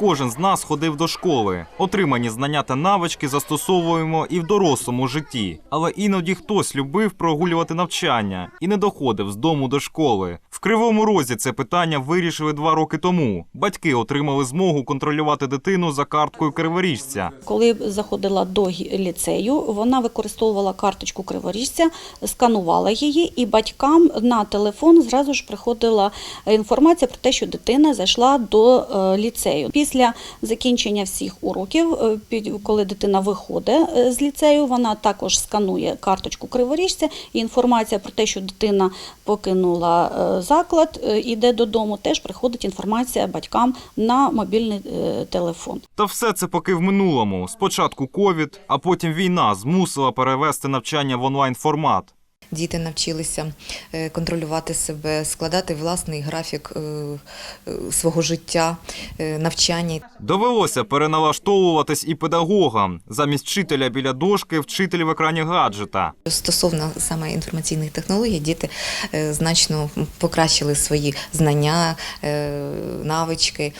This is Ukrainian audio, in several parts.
кожен з нас ходив до школи. Отримані знання та навички застосовуємо і в дорослому житті. Але іноді хтось любив прогулювати навчання і не доходив з дому до школи. В кривому розі це питання вирішили два роки тому. Батьки отримали змогу контролювати дитину за карткою криворіжця. Коли заходила до ліцею, вона використовувала карточку криворіжця, сканувала її, і батькам на телефон зразу ж приходила інформація про те, що дитина зайшла до е, ліцею. Після закінчення всіх уроків, е, коли дитина виходить е, з ліцею, вона також сканує карточку криворіжця, і інформація про те, що дитина покинула е, заклад, іде додому, теж приходить інформація батькам на мобільний телефон. Та все це поки в минулому. Спочатку ковід, а потім війна змусила перевести навчання в онлайн формат. Діти навчилися е, контролювати себе, складати власний графік е, е, свого життя, навчання. Довелося переналаштовуватись і педагогам. Замість вчителя біля дошки вчитель в екрані гаджета. Стосовно саме інформаційних технологій, діти значно покращили свої знання, навички,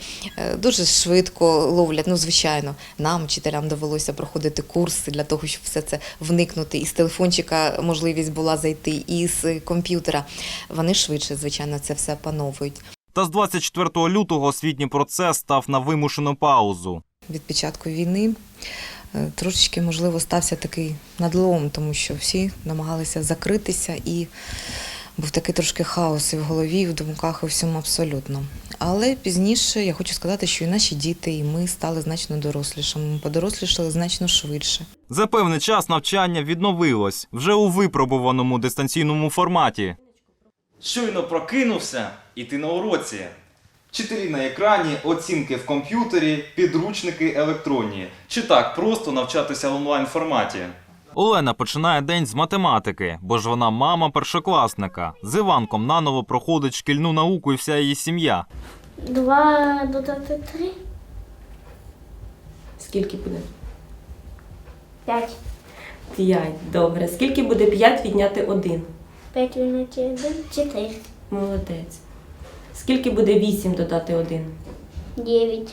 дуже швидко ловлять. Ну, звичайно, нам, вчителям, довелося проходити курси для того, щоб все це вникнути. І з телефончика можливість була зайти, і з комп'ютера. Вони швидше, звичайно, це все опановують. Та з 24 лютого освітній процес став на вимушену паузу. від початку війни е, трошечки, можливо, стався такий надлом, тому що всі намагалися закритися і був такий трошки хаос і в голові, і в думках, і всьому абсолютно. Але пізніше я хочу сказати, що і наші діти, і ми стали значно дорослішими. Ми подорослішали значно швидше. За певний час навчання відновилось вже у випробуваному дистанційному форматі. Щойно прокинувся, і ти на уроці. Вчителі на екрані, оцінки в комп'ютері, підручники електронні. Чи так просто навчатися в онлайн форматі? Олена починає день з математики, бо ж вона мама першокласника. З Іванком наново проходить шкільну науку і вся її сім'я. Два додати три, Скільки буде? п'ять. 5. Добре. Скільки буде 5 відняти 1? П'ять відняти один, чотири. Молодець. Скільки буде 8 додати 1? Дев'ять.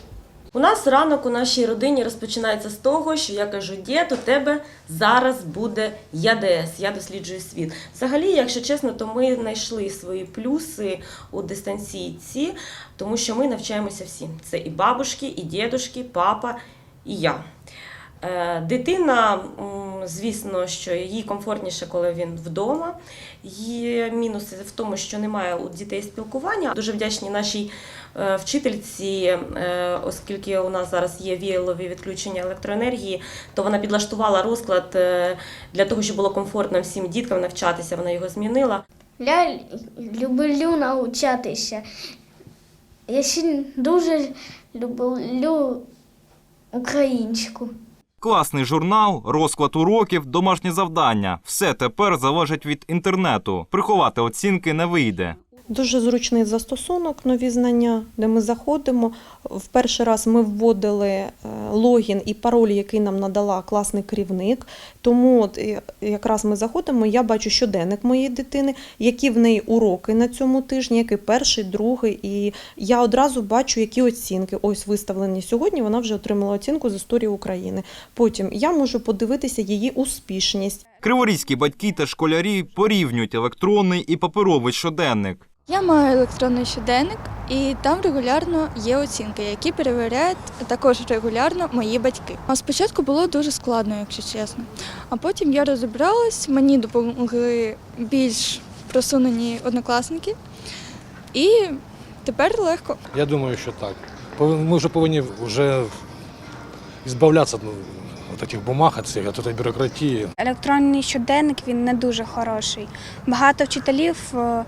У нас ранок у нашій родині розпочинається з того, що я кажу, дід, у тебе зараз буде ЯДС, я досліджую світ. Взагалі, якщо чесно, то ми знайшли свої плюси у дистанційці, тому що ми навчаємося всі. Це і бабушки, і дідушки, папа, і я. Е, Дитина, звісно, що їй комфортніше, коли він вдома. Є мінуси в тому, що немає у дітей спілкування. Дуже вдячні нашій е, вчительці, е, оскільки у нас зараз є віялові відключення електроенергії, то вона підлаштувала розклад для того, щоб було комфортно всім діткам навчатися. Вона його змінила. Я люблю навчатися. Я ще дуже люблю українську. Класний журнал, розклад уроків, домашні завдання. Все тепер залежить від інтернету. Приховати оцінки не вийде. Дуже зручний застосунок, нові знання, де ми заходимо. В перший раз ми вводили е, логін і пароль, який нам надала класний керівник. Тому от е, якраз ми заходимо, я бачу щоденник моєї дитини, які в неї уроки на цьому тижні, який перший, другий. І я одразу бачу, які оцінки. Ось виставлені сьогодні. Вона вже отримала оцінку з історії України. Потім я можу подивитися її успішність. Криворізькі батьки та школярі порівнюють електронний і паперовий щоденник. Я маю електронний щоденник, і там регулярно є оцінки, які перевіряють також регулярно мої батьки. А спочатку було дуже складно, якщо чесно. А потім я розібралась, мені допомогли більш просунені однокласники, і тепер легко. Я думаю, що так. Ми вже повинні вже збавлятися ну, від таких бумаг, від цієї, цієї бюрократії. Електронний щоденник він не дуже хороший. Багато вчителів е,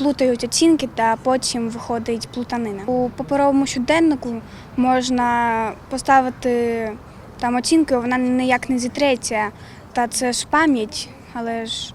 плутають оцінки та потім виходить плутанина. У паперовому щоденнику можна поставити там оцінку, вона ніяк не зітреться, та це ж пам'ять, але ж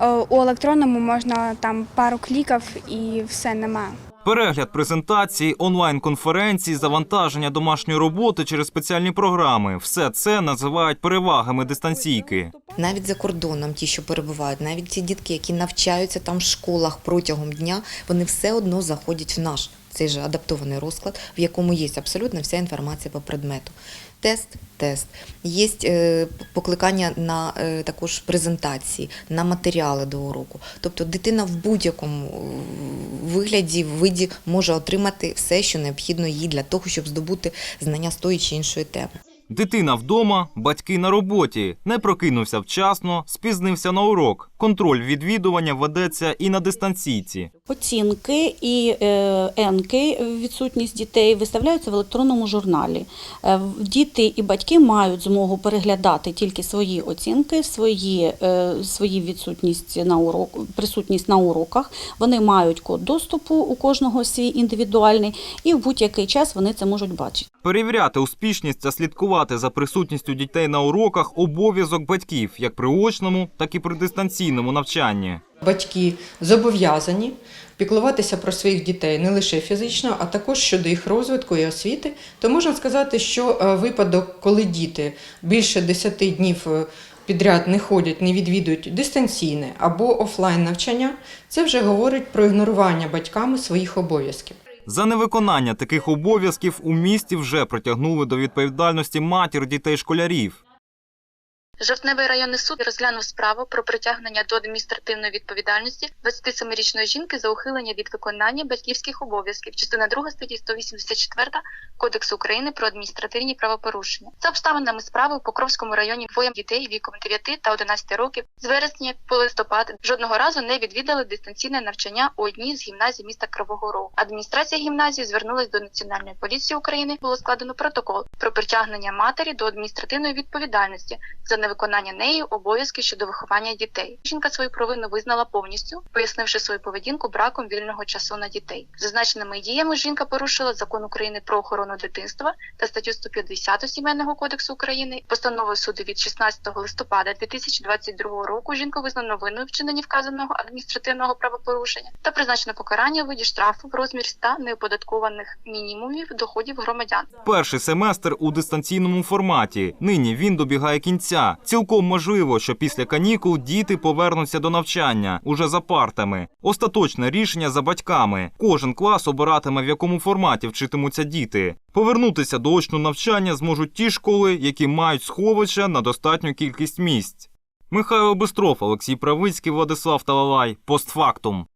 е, у електронному можна там пару кліків і все нема. Перегляд презентації, онлайн-конференції, завантаження домашньої роботи через спеціальні програми все це називають перевагами дистанційки. Навіть за кордоном, ті, що перебувають, навіть ті дітки, які навчаються там в школах протягом дня, вони все одно заходять в наш цей же адаптований розклад, в якому є абсолютно вся інформація по предмету. Тест, тест. Є е, покликання на е, також презентації, на матеріали до уроку. Тобто дитина в будь-якому е, вигляді, виді може отримати все, що необхідно їй для того, щоб здобути знання з тої чи іншої теми. Дитина вдома, батьки на роботі. Не прокинувся вчасно, спізнився на урок. Контроль відвідування ведеться і на дистанційці. Оцінки і е, енки, відсутність дітей, виставляються в електронному журналі. Е, Діти і батьки мають змогу переглядати тільки свої оцінки, свої, е, свої відсутність на урок, присутність на уроках. Вони мають код доступу у кожного свій індивідуальний, і в будь-який час вони це можуть бачити. Перевіряти успішність та слідкувати за присутністю дітей на уроках обов'язок батьків як при очному, так і при дистанційному навчанні. Батьки зобов'язані піклуватися про своїх дітей не лише фізично, а також щодо їх розвитку і освіти. То можна сказати, що е, випадок, коли діти більше 10 днів е, підряд не ходять, не відвідують дистанційне або офлайн навчання, це вже говорить про ігнорування батьками своїх обов'язків. За невиконання таких обов'язків у місті вже притягнули до відповідальності матір дітей школярів. Жовтневий районний суд розглянув справу про притягнення до адміністративної відповідальності 27-річної жінки за ухилення від виконання батьківських обов'язків, частина 2 статті 184 Кодексу України про адміністративні правопорушення. За обставинами справи у Покровському районі двоє дітей віком 9 та 11 років з вересня по листопад жодного разу не відвідали дистанційне навчання у одній з гімназій міста Кривого Рогу. Адміністрація гімназії звернулась до Національної поліції України. Було складено протокол про притягнення матері до адміністративної відповідальності за невиконання нею обов'язків щодо виховання дітей. Жінка свою провину визнала повністю, пояснивши свою поведінку браком вільного часу на дітей. Зазначеними діями жінка порушила закон України про охорону дитинства та статтю 150 Сімейного кодексу України. Постановою суду від 16 листопада 2022 року жінку визнано винною вчиненні вказаного адміністративного правопорушення та призначено покарання у виді штрафу в розмірі 100 неоподаткованих мінімумів доходів громадян. Перший семестр у дистанційному форматі. Нині він добігає кінця. Цілком можливо, що після канікул діти повернуться до навчання уже за партами. Остаточне рішення за батьками. Кожен клас обиратиме в якому форматі вчитимуться діти. Повернутися до очного навчання зможуть ті школи, які мають сховища на достатню кількість місць. Михайло Бистров, Олексій Правицький, Владислав Талалай. Постфактум.